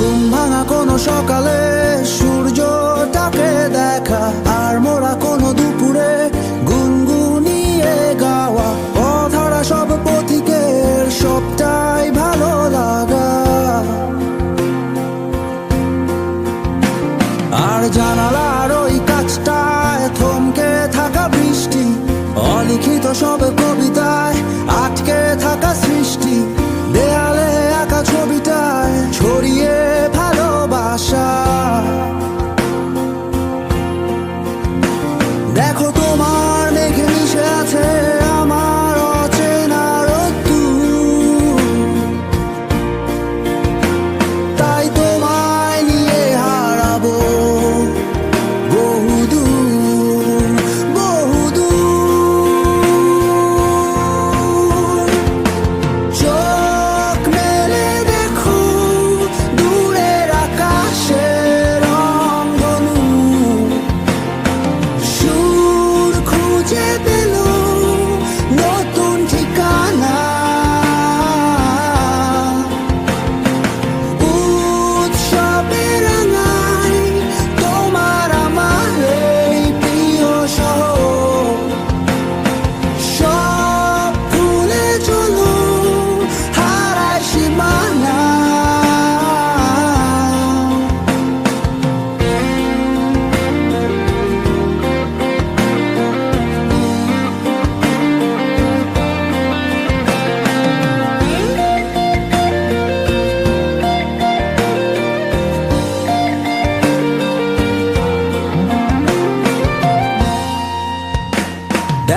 ঘুম ভাঙা কোনো সকালে, সূর্যটাকে দেখা আর মোরা কোনো দুপুরে গুনগুনিয়ে গাওয়া। অধারা সব পথিকের, সবটাই ভালো লাগা। আর জানালার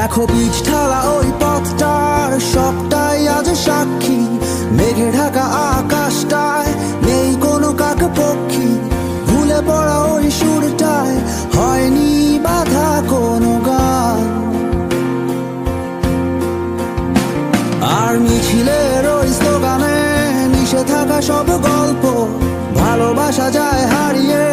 দেখো বীজ ঢালা ওই পথটার সবটাই আজ সাক্ষী। মেঘে ঢাকা আকাশটায় নেই কোনো কাক পক্ষী। ভুলে পড়া ওই সুরটায় হয়নি বাধা কোনো গান। আর মিছিলের ওই স্লোগানে মিশে থাকা সব গল্প, ভালোবাসা যায় হারিয়ে